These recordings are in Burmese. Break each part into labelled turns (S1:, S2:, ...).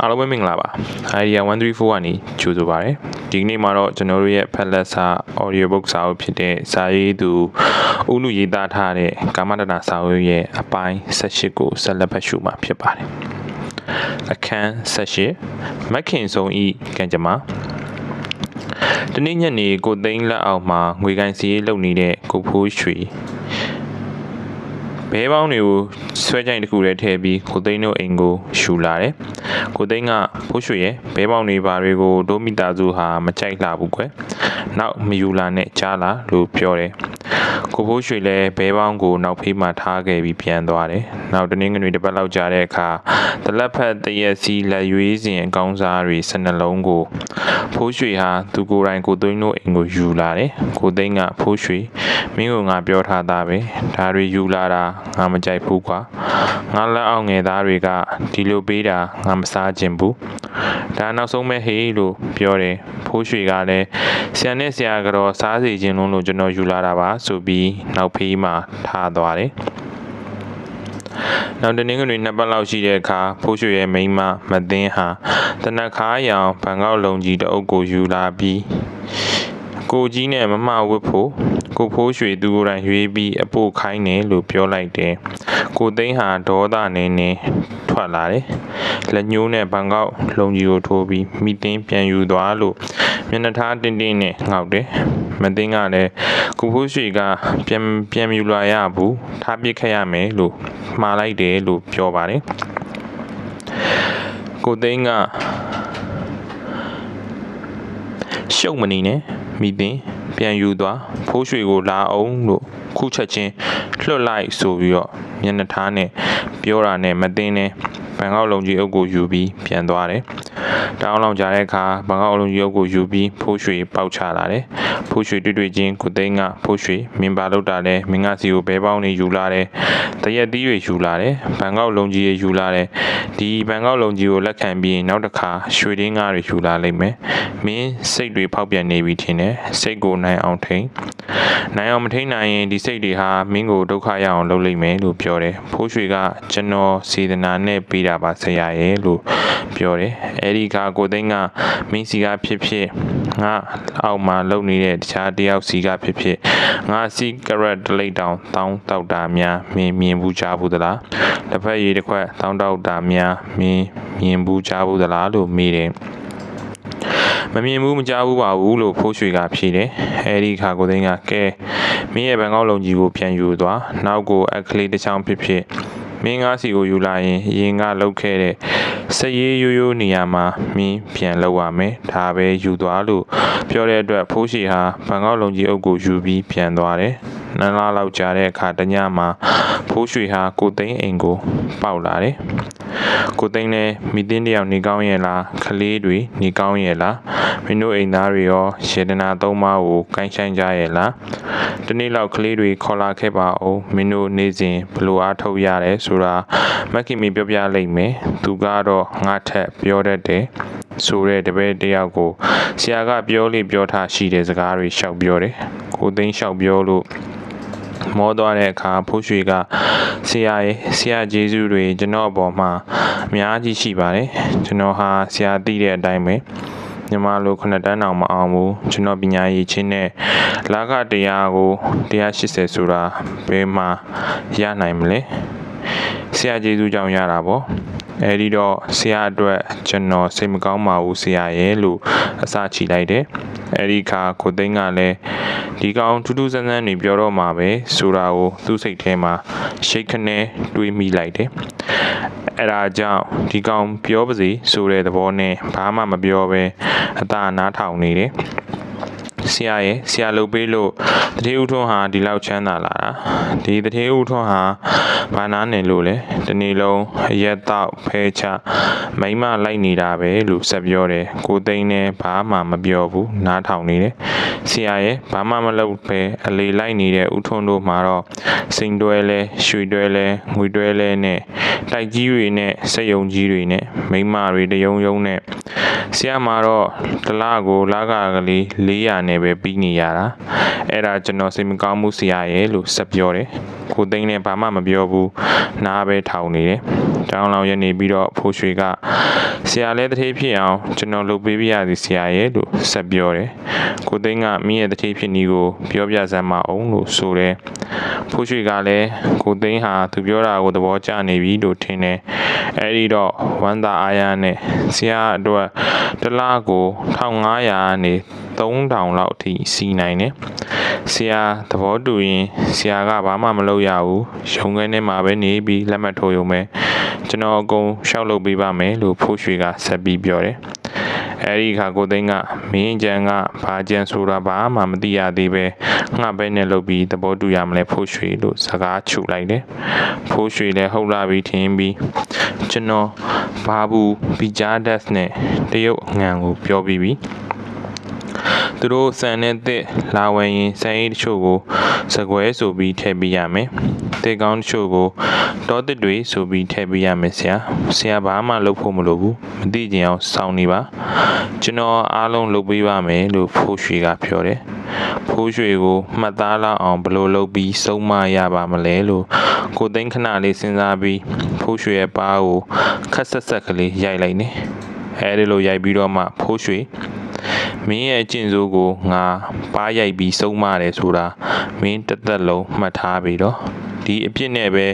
S1: အားလုံးပဲမင်္ဂလာပါ Idea 134ကနေကြိုဆိုပါရစေဒီကနေ့မှာတော့ကျွန်တော်တို့ရဲ့ဖက်လက်စာ audio book စာအုပ်ဖြစ်တဲ့စာရေးသူဦးလူရေးသားထားတဲ့ကာမတနာစာအုပ်ရဲ့အပိုင်း18ကိုဆက်လက်ဖတ်ရှုမှာဖြစ်ပါတယ်အခန်း18မက်ခင်ဆုံးဤကံကြမ္မာတနေ့ညနေကိုသိန်းလက်အောက်မှာငွေကန်စီရေးလုပ်နေတဲ့ကိုဖိုးရွှေ ဘဲပေါင်းတွေကိုဆွဲကြိုင်တစ်ခုတည်းထည့်ပြီးကိုသိန်းတို့အိမ်ကိုရှူလာတယ်။ကိုသိန်းကဖိုးရွှေရဲ့ဘဲပေါင်းတွေဘာတွေကိုဒိုမီတာစုဟာမကြိုက်လှဘူးကွယ်။နောက်မယူလာနဲ့ကြားလာလို့ပြောတယ်။ ကိုဖိုးရွှေလည်းဘဲပေါင်းကိုနောက်ဖေးမှထားခဲ့ပြီးပြန်သွားတယ်။နောက်တနင်္ဂနွေတစ်ပတ်လောက်ကြာတဲ့အခါတလက်ဖက်တရက်စီလက်ရွေးစဉ်အကောင်းစားတွေ၁၂လုံးကိုဖိုးရွှေဟာသူကိုယ်တိုင်ကိုသိန်းတို့အိမ်ကိုယူလာတယ်။ကိုသိန်းကဖိုးရွှေမင်းကငါပြောထားတာပဲ။ဒါတွေယူလာတာငါမကြိုက်ဘူးကွာငါလက်အောက်ငယ်သားတွေကဒီလိုပေးတာငါမစားခြင်းဘူးဒါနောက်ဆုံးပဲဟေးလို့ပြောတယ်ဖိုးရွှေကလည်းဆရာနဲ့ဆရာကတော့စားစီခြင်းလုံးလို့ကျွန်တော်ယူလာတာပါဆိုပြီးနောက်ဖေးမှထားသွားတယ်နောက်တနင်္ဂနွေနှစ်ပတ်လောက်ရှိတဲ့အခါဖိုးရွှေရဲ့မိန်းမမသိန်းဟာတနက်ခါရောင်ဘန်ကောက်လုံကြီးတအုပ်ကိုယူလာပြီးကိုကြီးနဲ့မမဝတ်ဖို့ ကိုဖိုးရွှေသူကိုယ်တိုင်ရွေးပြီးအပို့ခိုင်းတယ်လို့ပြောလိုက်တယ်ကိုသိန်းဟာဒေါသနဲ့နဲ့ထွက်လာတယ်လက်ညှိုးနဲ့ဘန်ကောက်လုံကြီးကိုထိုးပြီးမိသိန်းပြန်ယူသွားလို့မျက်နှာထားတင်းတင်းနဲ့ငေါက်တယ်မသိန်းကလည်းကိုဖိုးရွှေကပြန်ပြန်ယူလာရဘူးထားပစ်ခဲ့ရမယ်လို့မှားလိုက်တယ်လို့ပြောပါတယ်ကိုသိန်းက ရှုပ်မနေနဲ့မိသိန်းပြန်ယူသွားဖိုးရွှေကိုလာအောင်လို့ခုချက်ချင်းလွှတ်လိုက်ဆိုပြီးတော့မျက်နှာထားနဲ့ပြောတာနဲ့မသိနဲ့ဘန်ကောက်လုံကြီးအုပ်ကိုယူပြီးပြန်သွားတယ်။တောင်းလောင်ကြတဲ့အခါဘန်ကောက်လုံကြီးအုပ်ကိုယူပြီးဖိုးရွှေပေါက်ချလာတယ်။ဖိုးရွှေတွေ့တွေ့ချင်းကိုသိန်းကဖိုးရွှေမင်းပါလောက်တာလဲမင်းကစီကိုဘဲပေါင်းနေယူလာတယ်။တရက်သီးတွေယူလာတယ်။ဘန်ကောက်လုံကြီးရေယူလာတယ်။ဒီဘန်ကောက်လုံကြီးကိုလက်ခံပြီးနောက်တစ်ခါရွှေရင်းကားတွေယူလာလိမ့်မယ်။မင်းစိတ်တွေဖောက်ပြန်နေပြီထင်တယ်။စိတ်ကိုနိုင်အောင်ထိန်။နိုင်အောင်မထိန်နိုင်ရင်ဒီစိတ်တွေဟာမင်းကိုဒုက္ခရအောင်လုပ်လိမ့်မယ်လို့ပြောတယ်။ဖိုးရွှေကကျွန်တော်စေတနာနဲ့ပေးတာပါဆရာရဲ့လို့ပြောတယ်အဲဒီကကိုသိန်းကမင်းစီကဖြစ်ဖြစ်ငါအောက်မှာလုံနေတဲ့တခြားတယောက်စီကဖြစ်ဖြစ်ငါစီကရက်တလိတ်တောင်တောင်းတောက်တာများမင်းမြင်ဘူးကြားဘူးသလားတစ်ဖက်ရည်တစ်ခွက်တောင်းတောက်တာများမင်းမြင်ဘူးကြားဘူးသလားလို့မေးတယ်မမြင်ဘူးမကြားဘူးပါဘူးလို့ဖိုးရွှေကဖြေတယ်အဲဒီခါကိုသိန်းကကဲမင်းရဲ့ဘန်ကောက်လုံကြီးကိုပြန်ယူသွားနောက်ကိုအခလေးတစ်ချောင်းဖြစ်ဖြစ် မင်းငါးစီကိုယူလာရင်ရင်ကလောက်ခဲ့တဲ့စရေးရိုးရိုးနေရာမှာမင်းပြန်လောက်ရမယ်ဒါပဲယူသွားလို့ပြောတဲ့အတွက်ဖိုးရှိဟာဘန်ကောက်လုံကြီးအုပ်ကိုယူပြီးပြန်သွားတယ်နန်းလာလောက်ကြာတဲ့အခါတညမှာဖိုးရွှေဟာကိုသိန်းအိမ်ကိုပေါက်လာတယ် ကိုသိန်းလည်းမိသင်းတယောက်နေကောင်းရဲ့လားခလေးတွေနေကောင်းရဲ့လားမင်းတို့အိမ်သားတွေရောရှေဒနာသုံးပါးကိုကိုင်းဆိုင်ကြရဲ့လားတနေ့လောက်ကလေးတွေခေါ်လာခဲ့ပါအောင်မင်းတို့နေစဉ်ဘလို့အားထုတ်ရတယ်ဆိုတာမက်ခင်မီပြောပြလိုက်မယ်သူကတော့ငါထက်ပြောတတ်တယ်ဆိုတဲ့တပည့်တယောက်ကိုဆရာကပြောလေပြောထားရှိတဲ့စကားတွေရှောက်ပြောတယ်ကိုသိန်းရှောက်ပြောလို့ မောသွားတဲ့အခါဖိုးရွှေကဆရာရဲ့ဆရာဂျေစုတွေကျွန်တော်အပေါ်မှာအများကြီးရှိပါတယ်ကျွန်တော်ဟာဆရာသိတဲ့အတိုင်းပဲမြန်မာလိုခုနှစ်တန်းတောင်မအောင်ဘူးကျွန်တော်ပညာရည်ချင်းနဲ့လာကတရားကို180ဆိုတာဘယ်မှာရနိုင်မလဲဆ ရာကျေးဇူးကြောင့်ရတာပေါ့အဲဒီတော့ဆရာအတွက်ကျွန်တော်စိတ်မကောင်းပါဘူးဆရာရဲ့လို့အစချီလိုက်တယ်အဲဒီခါကိုသိန်းကလည်းဒီကောင်ထူးထူးဆန်းဆန်းနေပြောတော့မှာပဲဆိုတာကိုသူ့စိတ်ထဲမှာရှိတ်ခနဲတွေးမိလိုက်တယ်အဲ့ဒါကြောင့်ဒီကောင်ပြောပါစီဆိုတဲ့သဘောနဲ့ဘာမှမပြောဘဲအသာနားထောင်နေတယ် ဆရာရဲ့ဆရာလုပ်ပေးလို့တတိဥထွန်းဟာဒီလောက်ချမ်းသာလာတာဒီတတိဥထွန်းဟာဘာနာနေလို့လဲဒီနေ့လုံးအရက်တော့ဖဲချမိမလိုက်နေတာပဲလို့ဆက်ပြောတယ်ကိုသိန်းနဲ့ဘာမှမပြောဘူးနားထောင်နေတယ်ဆရာရဲ့ဘာမှမလုပ်ပဲအလေလိုက်နေတဲ့ဥထွန်းတို့မှာတော့စိန်တွဲလဲရွှေတွဲလဲငွေတွဲလဲနဲ့တိုက်ကြီးတွေနဲ့စက်ယုံကြီးတွေနဲ့မိမတွေတယုံယုံနဲ့ဆရာမတော့တလားကိုလာကကလေး400နဲ့နဲ့ပဲပြီးနေရတာအဲ့ဒါကျွန်တော်စိတ်မကောင်းမှုဆရာရဲ့လို့ဆက်ပြောတယ်ကိုသိန်းလည်းဘာမှမပြောဘူးနားပဲထောင်နေတယ်တောင်းလောင်ရနေပြီးတော့ဖိုးရွှေကဆရာလည်းတထေးဖြစ်အောင်ကျွန်တော်လုပ်ပေးပြရစီဆရာရဲ့လို့ဆက်ပြောတယ်ကိုသိန်းကမိရဲ့တထေးဖြစ်နီးကိုပြောပြစမ်းမအောင်လို့ဆိုတယ်ဖိုးရွှေကလည်းကိုသိန်းဟာသူပြောတာကိုသဘောကျနေပြီလို့ထင်တယ်အဲ့ဒီတော့ဝမ်းသာအားရနဲ့ဆရာအတွက်တစ်လကို1500နဲ့ 3000လောက်အထိစီးနိုင်တယ်ဆရာသဘောတူရင်ဆရာကဘာမှမလုပ်ရဘူးရုံးခန်းထဲမှာပဲနေပြီးလက်မှတ်ထိုးရုံပဲကျွန်တော်အကုန်ရှောက်လုပ်ပေးပါမယ်လို့ဖိုးရွှေကဆက်ပြီးပြောတယ်အဲဒီခါကိုသိန်းကမင်းကြံကဘာကြံဆိုတာဘာမှမသိရသေးပဲငှပဲနဲ့လုပ်ပြီးသဘောတူရမလဲဖိုးရွှေလို့စကားချုပ်လိုက်တယ်ဖိုးရွှေလည်းဟုတ်လာပြီထင်ပြီးကျွန်တော်ဘာဘူးဘီဂျာဒက်စ်နဲ့တရုတ်အငံကိုပြောပြီးပြီ သူတို့စံနဲ့တစ်လာဝယ်ရင်စံအိတ်တချို့ကိုစကွဲဆိုပြီးထည့်ပေးရမယ်။တေကောင်းတချို့ကိုတောတစ်တွေဆိုပြီးထည့်ပေးရမယ်ဆရာ။ဆရာဘာမှလုပ်ဖို့မလိုဘူး။မသိကြအောင်စောင့်နေပါ။ကျွန်တော်အားလုံးလုပ်ပေးပါမယ်လို့ဖိုးရွှေကပြောတယ်။ဖိုးရွှေကိုမှတ်သားလောက်အောင်ဘယ်လိုလုပ်ပြီးစုံမရပါမလဲလို့ကိုသိန်းခဏလေးစဉ်းစားပြီးဖိုးရွှေရဲ့ပါးကိုခက်ဆက်ဆက်ကလေးရိုက်လိုက်နေ။အဲဒီလိုရိုက်ပြီးတော့မှဖိုးရွှေ မင်းရဲ့အကျင့်စိုးကိုငါပါရိုက်ပြီးစုံမတယ်ဆိုတာမင်းတစ်သက်လုံးမှတ်ထားပြီတော့ဒီအပြစ်နဲ့ပဲ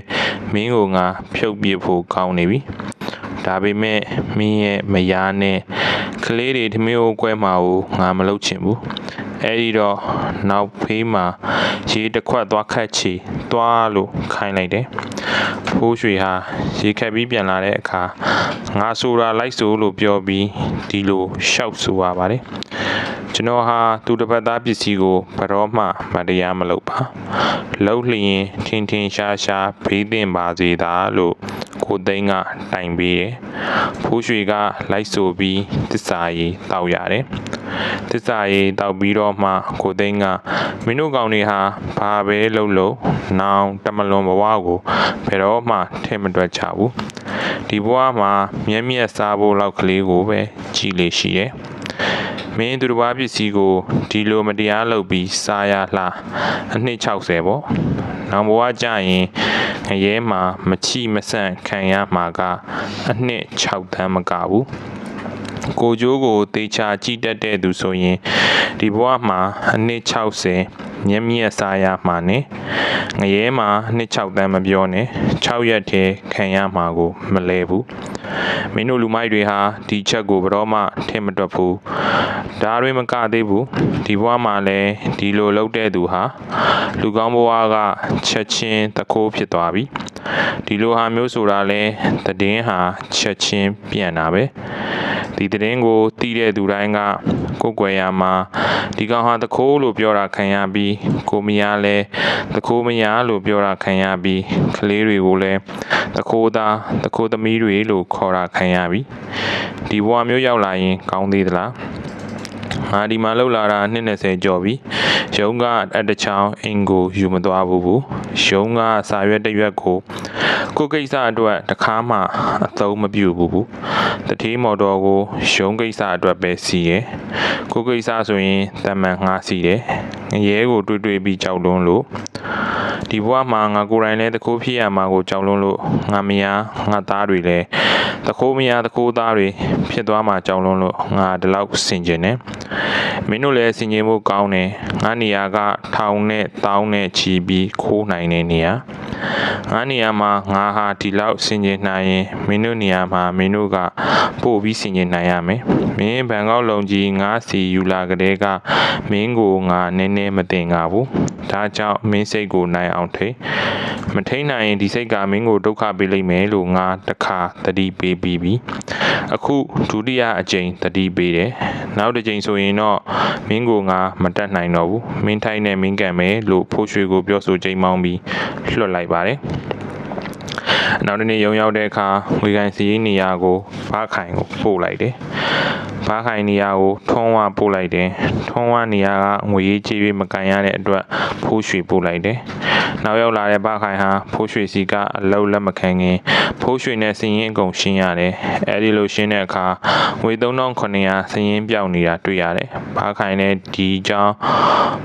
S1: မင်းကိုငါဖြုတ်ပြဖို့ကောင်းနေပြီဒါပေမဲ့မင်းရဲ့မယားနဲ့ကလေးတွေထမင်းကိုကွဲမှာကိုငါမလုပ်ချင်ဘူးအဲဒီတော့နောက်ဖေးမှာရေတစ်ခွက်သွားခတ်ချီသွားလို့ခိုင်းလိုက်တယ် ဖိုးရွှေဟာရေခတ်ပြီးပြန်လာတဲ့အခါငါဆိုတာလိုက်ဆိုလို့ပြောပြီးဒီလိုရှောက်ဆိုရပါတယ် ကျွန်တော်ဟာသူတစ်ပတ်သားပစ္စည်းကိုဘရောမှမတရားမလုပ်ပါလှုပ်လျင်ထင်ထင်ရှားရှားဘေးတင်ပါစေသာလို့ကိုသိန်းကတိုင်ပေးတယ်ဖိုးရွှေကလိုက်ဆိုပြီးတစ္ဆာရီတောက်ရတယ်တစ္ဆာရီတောက်ပြီးတော့မှကိုသိန်းကမင်းတို့ကောင်တွေဟာဘာပဲလှုပ်လို့နောင်တမလွန်ဘဝကိုဘယ်တော့မှထဲမတွက်ချဘူးဒီဘဝမှာမျက်မျက်စားဖို့လောက်ကလေးကိုပဲကြည်လေရှိရဲ့ မင်းသူတစ်ပါးပစ္စည်းကိုဒီလိုမတရားလုပ်ပြီးစားရလှအနှစ်60ပေါ့။နောက်ဘဝကြရင်ငရဲမှာမချီမဆန့်ခံရမှာကအနှစ်6တန်းမကဘူး။ကိုကျိုးကိုတေချာကြည့်တတ်တဲ့သူဆိုရင်ဒီဘဝမှာအနှစ်60မျက်မျက်စားရမှာနဲ့ငရဲမှာနှစ်6တန်းမပြောနဲ့6ရက်တည်းခံရမှာကိုမလဲဘူးမင်းတို့လူမိုက်တွေဟာဒီချက်ကိုဘယ်တော့မှထင်မတွက်ဘူး ဒါတွေမကသေးဘူးဒီဘဝမှာလည်းဒီလိုလုပ်တဲ့သူဟာလူကောင်းဘဝကချက်ချင်းတခိုးဖြစ်သွားပြီဒီလိုဟာမျိုးဆိုတာလဲတည်င်းဟာချက်ချင်းပြန်တာပဲဒီတည်င်းကိုတီးတဲ့သူတိုင်းကကိုယ်ွယ်ရမှာဒီကောင်ဟာတခိုးလို့ပြောတာခံရပြီးကိုမရလဲတခိုးမရလို့ပြောတာခံရပြီးကလေးတွေကိုလည်းတခိုးသားတခိုးသမီးတွေလို့ခေါ်တာခံရပြီးဒီဘဝမျိုးရောက်လာရင်ကောင်းသေးသလား ငါဒီမှာလှုပ်လာတာနှစ်20ကျော်ပြီရုံးကအတချောင်းအင်ကိုယူမသွားဘူးဘူးရုံးကစာရွက်တရွက်ကိုကိုကိစ္စအတွက်တခါမှအသုံးမပြုဘူးဘူးတတိမော်တော်ကိုရုံးကိစ္စအတွက်ပဲစီးရယ်ကိုကိစ္စဆိုရင်တမန်ငှားစီးတယ်ငရဲကိုတွေးတွေးပြီးကြောက်လွန်းလို့ဒီဘဝမှာငါကိုယ်တိုင်လည်းတခိုးဖြစ်ရမှာကိုကြောက်လွန်းလို့ငါမယားငါသားတွေလည်း တခိုးမယားတခိုးသားတွေဖြစ်သွားမှာကြောက်လွန်းလို့ငါဒီလောက်ဆင်ကျင်တယ်မင်းတို့လည်းဆင်ကျင်ဖို့ကောင်းတယ်ငါနေရာကထောင်နဲ့တောင်းနဲ့ချီပြီးခိုးနိုင်တဲ့နေရာ ငါနေရာမှာငါဟာဒီလောက်ဆင်ကျင်နိုင်ရင်မင်းတို့နေရာမှာမင်းတို့ကပို့ပြီးဆင်ကျင်နိုင်ရမယ်မင်းဘန်ကောက်လုံကြီးငါစီယူလာကလေးကမင်းကိုငါနည်းနည်းမတင်ငါဘူးဒါကြောင့်မင်းစိတ်ကိုနိုင်အောင်ထိမထိန်နိုင်ရင်ဒီစိတ်ကမင်းကိုဒုက္ခပေးလိမ့်မယ်လို့ငါတခါတတိပေးပြီးပြီအခုဒုတိယအကြိမ်တတိပေးတယ်နောက်တစ်ကြိမ်ဆိုရင်တော့မင်းကိုငါမတက်နိုင်တော့ဘူးမင်းထိုင်းနဲ့မင်းကန်မယ်လို့ဖိုးရွှေကိုပြောဆိုချိန်မောင်းပြီးလွှတ်လိုက်ပါတယ်နောက်တစ်နေ့ရုံရောက်တဲ့အခါဝေကန်စီနေရာကိုဖားခိုင်ကိုပို့လိုက်တယ်။ဖဘားခိုင်နေရာကိုထွန်းဝပို့လိုက်တယ်ထွန်းဝနေရာကငွေရေးကြေးရေးမကန်ရတဲ့အတွက်ဖိုးရွှေပို့လိုက်တယ်နောက်ရောက်လာတဲ့ဘားခိုင်ဟာဖိုးရွှေစီကအလုံးလက်မခံခင်ဖိုးရွှေနဲ့စည်ရင်အကုန်ရှင်းရတယ်အဲဒီလိုရှင်းတဲ့အခါငွေ3900စည်ရင်ပြောက်နေတာတွေ့ရတယ်ဘားခိုင်နဲ့ဒီအကြောင်း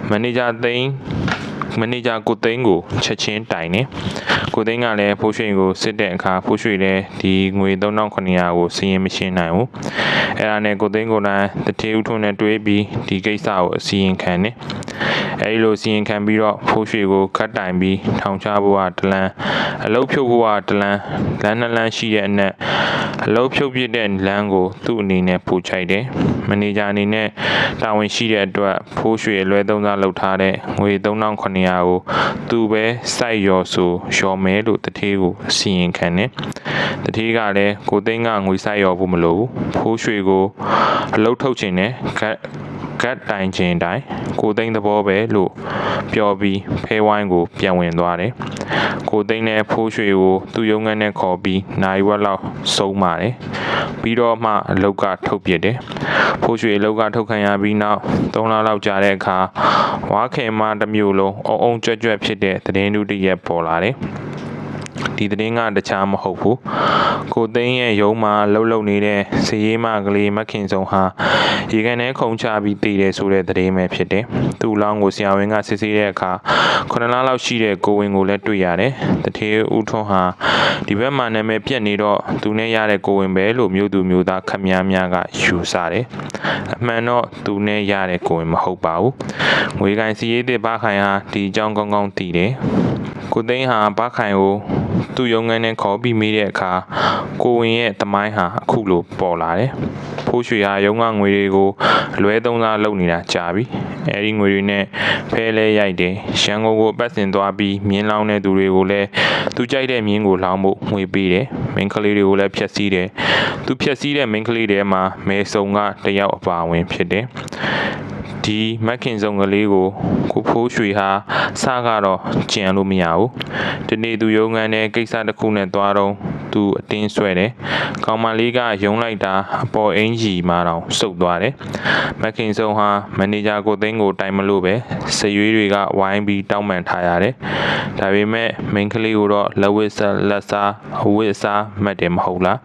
S1: မန်နေဂျာသိန်း မန်နေဂျာကိုသိန်းကိုချက်ချင်းတိုင်နေကိုသိန်းကလည်းဖိုးရွှေကိုစစ်တဲ့အခါဖိုးရွှေလည်းဒီငွေ3900ကိုစည်ရင်မရှင်းနိုင်ဘူးအဲ့ဒါနဲ့ကိုသိန်းကိုယ်တိုင်တထေးဦးထွန်းနဲ့တွေ့ပြီးဒီကိစ္စကိုအစီရင်ခံနေအဲဒီလိုစီရင်ခံပြီးတော့ဖိုးရွှေကိုခတ်တိုင်ပြီးထောင်ချဖို့ကတလန်းအလုတ်ဖြုတ်ဖို့ကတလန်းလမ်းနှစ်လမ်းရှိတဲ့အနက်အလုတ်ဖြုတ်ပြတဲ့လမ်းကိုသူ့အနေနဲ့ပို့ချိုက်တယ်မန်နေဂျာအနေနဲ့တာဝန်ရှိတဲ့အတွက်ဖိုးရွှေအလွဲသုံးစားလုပ်ထားတဲ့ငွေ3900ကိုသူပဲစိုက်ရော်ဆိုရော်မဲလို့တထေးကိုစီရင်ခံတယ်တထေးကလည်းကိုသိန်းကငွေစိုက်ရော်ဖို့မလိုဘူးဖိုးရွှေကိုအလုတ်ထုတ်ခြင်းနဲ့ဂတ် ဂတ်တိုင်ခြင်းတိုင်းကိုသိန်းသဘောပဲလို့ပြောပြီးဖဲဝိုင်းကို ပြန်ဝင်သွားတယ်။ကိုသိန်းနဲ့ဖိုးရွှေကိုသူ့ရုံးခန်းနဲ့ခေါ်ပြီးနိုင်ဝက်လောက်ဆုံးပါတယ်။ပြီးတော့မှအလုတ်ကထုတ်ပြစ်တယ်။ဖိုးရွှေအလုတ်ကထုတ်ခံရပြီးနောက်၃လလောက်ကြာတဲ့အခါဝါခင်မတစ်မျိုးလုံးအုံအုံကြွက်ကြွက်ဖြစ်တဲ့သတင်းတူတစ်ရက်ပေါ်လာတယ်။ ဒီသတင်းကတခြားမဟုတ်ဘူးကိုသိန်းရဲ့ရုံးမှာလှုပ်လှုပ်နေတဲ့စည်ရေးမကလေးမခင်ဆုံးဟာရေကန်ထဲခုံချပြီးတည်တယ်ဆိုတဲ့သတင်းပဲဖြစ်တယ်သူ့လောင်းကိုဆရာဝန်ကစစ်ဆေးတဲ့အခါ9လလောက်ရှိတဲ့ကိုဝင်ကိုလည်းတွေ့ရတယ်တထေးဦးထွန်းဟာဒီဘက်မှာနာမည်ပြက်နေတော့သူနဲ့ရတဲ့ကိုဝင်ပဲလို့မျိုးသူမျိုးသားခမည်းများကယူဆတယ်အမှန်တော့သူနဲ့ရတဲ့ကိုဝင်မဟုတ်ပါဘူးငွေကန်စီရေးတဲ့ဘာခိုင်ဟာဒီအကြောင်းကောင်းကောင်းသိတယ် ကိုသိန်းဟာဘာခိုင်ကိုသူ့ရုံးခန်းနဲ့ခေါ်ပြီးမိတဲ့အခါကိုဝင်ရဲ့တမိုင်းဟာအခုလိုပေါ်လာတယ်။ဖိုးရွှေဟာရုံးကငွေတွေကိုအလွဲသုံးစားလုပ်နေတာကြာပြီ။အဲဒီငွေတွေနဲ့ဖဲလဲရိုက်တယ်။ရန်ကုန်ကိုပတ်စင်သွားပြီးမြင်းလောင်းတဲ့သူတွေကိုလည်းသူကြိုက်တဲ့မြင်းကိုလောင်းဖို့ငွေပေးတယ်။မင်းကလေးတွေကိုလည်းဖျက်ဆီးတယ်။သူဖျက်ဆီးတဲ့မင်းကလေးတွေမှာမဲစုံကတယောက်အပါဝင်ဖြစ်တယ်။ ဒီမက်ခင်ဆောင်ကလေးကိုကိုဖိုးရွှေဟာစကတော့ကြံလို့မရဘူးဒီနေ့သူရုံးခန်းနဲ့ကိစ္စတစ်ခုနဲ့သွားတော့ သူအတင်းဆွဲတယ်ကောင်မလေးကယုံလိုက်တာအပေါ်အင်ကြီးမှတော့စုပ်သွားတယ်မက်ခင်ဆောင်ဟာမန်နေဂျာကိုသိန်းကိုတိုင်မလို့ပဲစရွေးတွေကဝိုင်းပြီးတောင်းပန်ထားရတယ်ဒါပေမဲ့မိန်းကလေးကိုတော့လက်ဝစ်စားလက်စားအဝတ်စားမှတ်တယ်မဟုတ်လား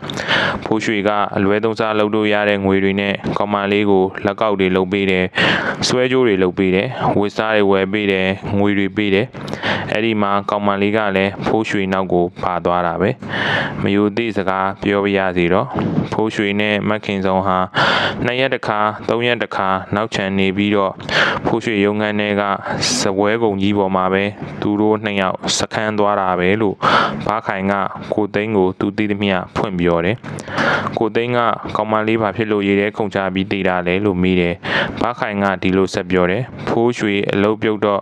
S1: ဖိုးရွှေကအလွဲသုံးစားလုပ်လို့ရတဲ့ငွေတွေနဲ့ကောင်မလေးကိုလက်ကောက်တွေလုပ်ပေးတယ်ဆွဲကြိုးတွေလုပ်ပေးတယ်ဝစ်စားတွေဝယ်ပေးတယ်ငွေတွေပေးတယ်အဲ့ဒီမှာကောင်မလေးကလည်းဖိုးရွှေနောက်ကိုပါသွားတာပဲမယူသည့်စကားပြောပြရစီတော့ဖိုးရွှေနဲ့မက်ခင်ဆောင်ဟာနှစ်ရက်တစ်ခါသုံးရက်တစ်ခါနောက်ချန်နေပြီးတော့ဖိုးရွှေရုံငန်းတွေကစပွဲကုံကြီးပေါ်မှာပဲသူတို့နှစ်ယောက်စခန်းသွားတာပဲလို့ဘားခိုင်ကကိုသိန်းကိုသူသိသမျှဖွင့်ပြောတယ်ကိုသိန်းကကောင်မလေးဘာဖြစ်လို့ရေထဲခုန်ချပြီးတည်တာလဲလို့မေးတယ်ဘားခိုင်ကဒီလိုဆက်ပြောတယ်ဖိုးရွှေအလုတ်ပြုတ်တော့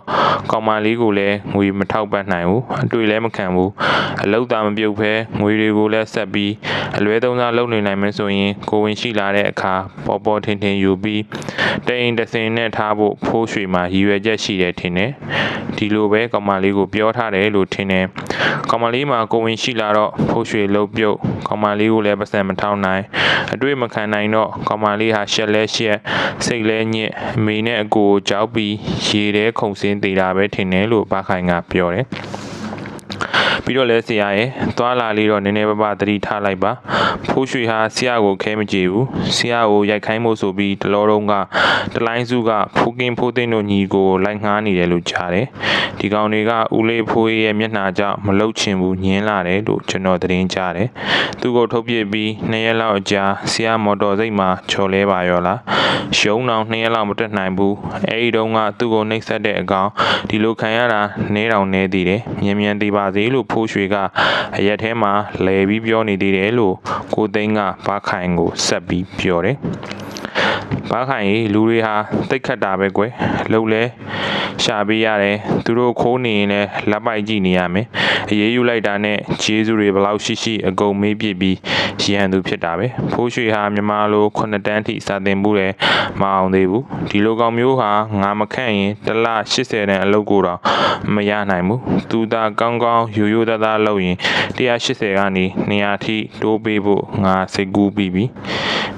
S1: ကောင်မလေးကိုလည်းငွေမထောက်ပံ့နိုင်ဘူးအတွေ့လည်းမခံဘူးအလုတ်သားမပြုတ်ဖဲငွေတွေကိုလည်းဆက်ပြီးအလွဲသုံးစားလုပ်နေနိုင်မယ်ဆိုရင်ကိုဝင်ရှိလာတဲ့အခါပေါ်ပေါ်ထင်ထင်ယူပြီးတိန်တစင်နဲ့ထားဖို့ဖိုးရွှေမှာရည်ရွယ်ချက်ရှိတယ်ထင်တယ်ဒီလိုပဲကောင်မလေးကိုပြောထားတယ်လို့ထင်တယ်ကောင်မလေးမှာကိုဝင်ရှိလာတော့ဖိုးရွှေလုတ်ပြုတ်ကောင်မလေးကိုလည်းပတ်စံမထောက်နိုင်အတွေ့မခံနိုင်တော့ကောင်မလေးဟာရှက်လဲရှက်စိတ်လဲညစ်အမေနဲ့အကိုကိုကြောက်ပြီးရေထဲခုန်ဆင်းသေးတာပဲထင်တယ်လို့ဘာခိုင်ကပြောတယ် ပြီးတော့လဲဆရာရဲ့သွားလာလေးတော့နည်းနည်းပါးပါးသတိထားလိုက်ပါဖိုးရွှေဟာဆရာကိုခဲမကြည့်ဘူးဆရာကိုရိုက်ခိုင်းဖို့ဆိုပြီးတလောတုံးကတလိုင်းစုကဖိုးကင်းဖိုးသိန်းတို့ညီကိုလိုက်ငှားနေတယ်လို့ကြားတယ်ဒီကောင်တွေကဦးလေးဖိုးရဲ့မျက်နှာကြောင့်မလုတ်ချင်ဘူးညင်းလာတယ်လို့ကျွန်တော်သတင်းကြားတယ်သူ့ကိုထုတ်ပြစ်ပြီးနှစ်ရက်လောက်အကြာဆရာမော်တော်စိတ်မှာချော်လဲပါရောလားရှုံးတော့နှစ်ရက်လောက်မတက်နိုင်ဘူးအဲဒီတုန်းကသူ့ကိုနှိပ်စက်တဲ့အကောင်ဒီလိုခံရတာနဲတောင်နဲသေးတယ်မြင်မြန်သေးပါစေလို့ဖိုးရွှေကအရက်ထဲမှာလဲပြီးပြောနေသေးတယ်လို့ကိုသိန်းကဘာခိုင်ကိုဆက်ပြီးပြောတယ်ဘာခိုင်ကြီးလူတွေဟာတိတ်ခတ်တာပဲကွယ်လှုပ်လဲ ရှာပေးရတယ်သူတို့ခိုးနေရင်လည်းလက်ပိုက်ကြည့်နေရမယ်အေးယူလိုက်တာနဲ့ဂျေဇူတွေဘလောက်ရှိရှိအကုန်မေးပြစ်ပြီးရန်သူဖြစ်တာပဲဖိုးရွှေဟာမြန်မာလိုခုနှစ်တန်းထိစာသင်မှုတယ်မအောင်သေးဘူးဒီလိုကောင်မျိုးဟာငါမခန့်ရင်တစ်လ80တန်းအလုပ်ကိုတော့မရနိုင်ဘူးသူသာကောင်းကောင်းရိုးရိုးသားသားလုပ်ရင်180ကနေ200ထိတိုးပေးဖို့ငါစိတ်ကူးပြီးပြီ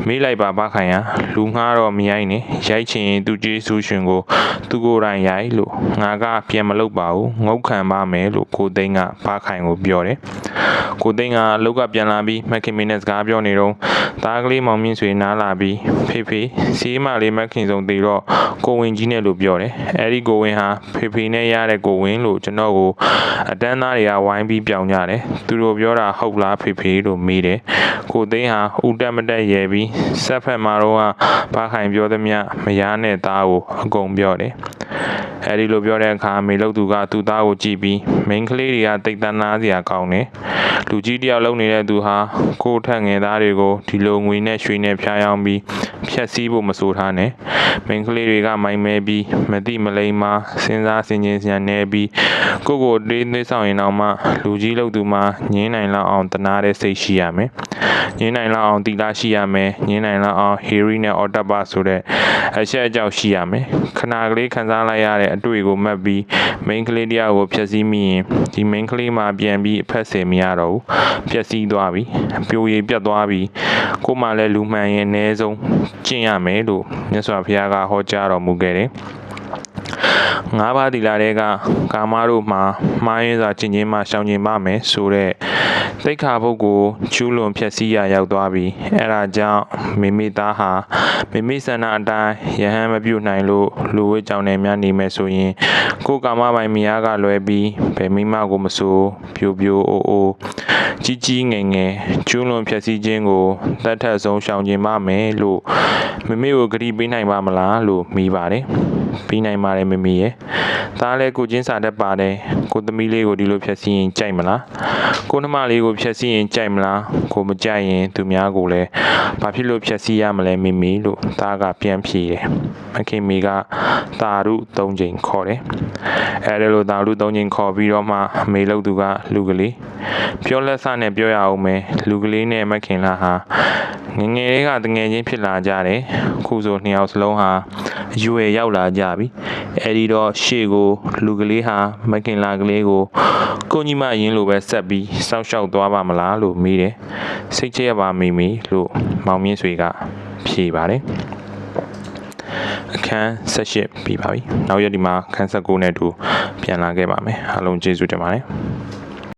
S1: မေးလိုက်ပါပါခိုင်ရလူငှားတော့မရိုက်နဲ့ရိုက်ချင်ရင်သူကျေးဇူးရှင်ကိုသူကိုယ်တိုင်ရိုက်လို့ငါကပြန်မလုပ်ပါဘူးငုတ်ခံပါမယ်လို့ကိုသိန်းကပါခိုင်ကိုပြောတယ်ကိုသိန်းကအလောက်ကပြန်လာပြီးမက်ခင်မင်းနဲ့စကားပြောနေတော့သားကလေးမောင်မြင့်ဆွေနားလာပြီးဖေဖေစီးမလေးမက်ခင်ဆုံးသေးတော့ကိုဝင်ကြီးနဲ့လို့ပြောတယ်အဲဒီကိုဝင်ဟာဖေဖေနဲ့ရတဲ့ကိုဝင်လို့ကျွန်တော်ကိုအတန်းသားတွေကဝိုင်းပြီးပြောင်းကြတယ်သူတို့ပြောတာဟုတ်လားဖေဖေလို့မေးတယ်ကိုသိန်းဟာဦးတက်မတက်ရဲပြီးဆက်ဖက်မှာတော့ပါခိုင်ပြောသမျှမယားနဲ့သားကိုအကုန်ပြောတယ် အဲဒီလိုပြောတဲ့အခါမေလို့သူကသူ့သားကိုကြည့်ပြီးမိန်းကလေးတွေကတိတ်တန်းနာစရာကောင်းတယ်လူကြီးတယောက်လုံနေတဲ့သူဟာကိုယ့်ထက်ငယ်သားတွေကိုဒီလိုငွေနဲ့ရွှေနဲ့ဖျားယောင်းပြီးဖြက်စီးဖို့မဆိုထားနဲ့မိန်းကလေးတွေကမိုင်မဲပြီးမတိမလိမ္မာစဉ်းစားဆင်ခြင်စရာနေပြီးကိုယ့်ကိုတေးသေးဆောင်ရင်တော့မှလူကြီးလို့သူမှငင်းနိုင်လောက်အောင်တနာတဲ့စိတ်ရှိရမယ်ငင်းနိုင်လောက်အောင်တီလာရှိရမယ်ငင်းနိုင်လောက်အောင်ဟီရီနဲ့အော်တဘဆိုတဲ့အချက်အကြောက်ရှိရမယ်ခဏကလေးခံစားလိုက်ရတဲ့အတွေ့ကိုမှတ်ပြီးမိန်းကလေးတယောက်ကိုဖျက်ဆီးမိရင်ဒီမိန်းကလေးမှပြန်ပြီးအဖက်ဆယ်မရတော့ဘူးပျက်စီးသွားပြီအပြိုရည်ပြတ်သွားပြီကိုမှလည်းလူမှန်ရင်အ ਨੇ ဆုံးကျင့်ရမယ်လို့မြတ်စွာဘုရားကဟောကြားတော်မူခဲ့တယ် ငါးပါးသီလတွေကကာမတို့မှာမှားယွင်းစွာကျင့်ခြင်းမှရှောင်ကျဉ်ပါမယ်ဆိုတဲ့သိက္ခာပုဒ်ကိုကျူးလွန်ဖျက်ဆီးရရောက်သွားပြီအဲဒါကြောင့်မိမိသားဟာမိမိဆန္ဒအတိုင်းယဟန်မပြုတ်နိုင်လို့လူဝိကြောင့်နဲ့များနေမယ်ဆိုရင်ကိုယ်ကာမပိုင်မိအားကလွဲပြီးဗေမိမကိုမဆိုးပြိုပြိုအိုအိုကြီးကြီးငယ်ငယ်ကျူးလွန်ဖျက်ဆီးခြင်းကိုတတ်ထက်ဆုံးရှောင်ကျဉ်ပါမယ်လို့မိမိကိုဂရုပေးနိုင်ပါမလားလို့မိပါတယ် ပြီးနိုင်ပါတယ်မမီရဲ့ဒါလည်းကိုချင်းစာတတ်ပါတယ်ကိုသမီးလေးကိုဒီလိုဖြတ်စီးရင်ကြိုက်မလားကိုနှမလေးကိုဖြတ်စီးရင်ကြိုက်မလားကိုမကြိုက်ရင်သူများကိုလည်းဘာဖြစ်လို့ဖြတ်စီးရမလဲမမီလို့သားကပြန်ဖြေတယ်မခင်မီကတာရု၃ချိန်ခေါ်တယ်အဲဒီလိုတာရု၃ချိန်ခေါ်ပြီးတော့မှအမေလို့သူကလူကလေးပြောလက်စနဲ့ပြောရအောင်မယ်လူကလေးနဲ့မခင်လာဟာ ငငယ်လေးကတငယ်ချင်းဖြစ်လာကြတယ်ခုဆိုနှစ်ယောက်စလုံးဟာအရွယ်ရောက်လာကြပြီအဲဒီတော့ရှေ့ကိုလူကလေးဟာမခင်လာကလေးကိုကိုကြီးမရင်းလိုပဲဆက်ပြီးစောင့်ရှောက်သွားပါမလားလို့မေးတယ်စိတ်ချရပါမိမိလို့မောင်မြင့်ဆွေကဖြေပါတယ်အခန်း18ပြီးပါပြီနောက်ရက်ဒီမှာခန်း19နဲ့တူပြန်လာခဲ့ပါမယ်အားလုံးကျေးဇူးတင်ပါတယ်